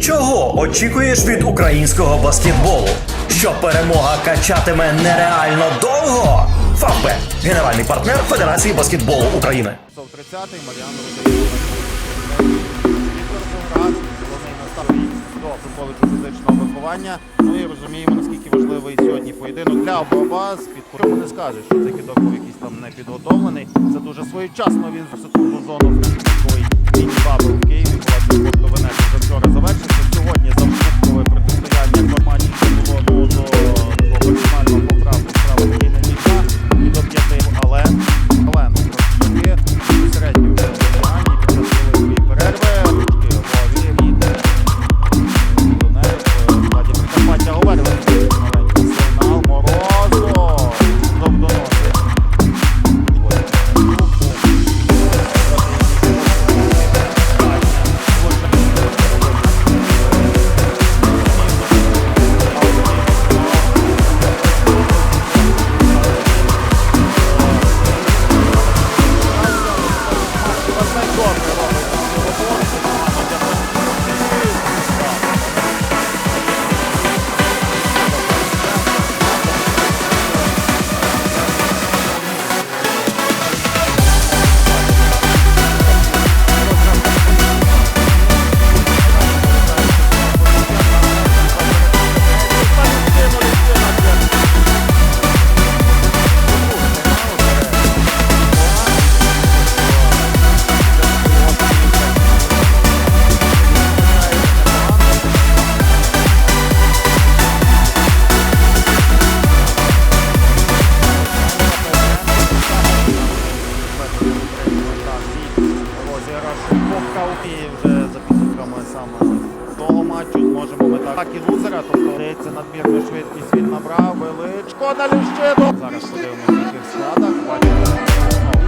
Чого очікуєш від українського баскетболу? Що перемога качатиме нереально довго? Фавбет – генеральний партнер Федерації баскетболу України. Це 30-й, Мар'ян Футболичу фізичного виховання. І розуміємо, наскільки важливий сьогодні поєдинок для обоба. З-під чому не скажеш, що цей кидок був якийсь там не підготовлений. Це дуже своєчасно він в секунду зону І вже за підсумками саме того матчу зможемо ми так і лузера, тобто здається, надмірну швидкість він набрав, величко на Лівщину. Зараз подивимося, в складах. Бачимо,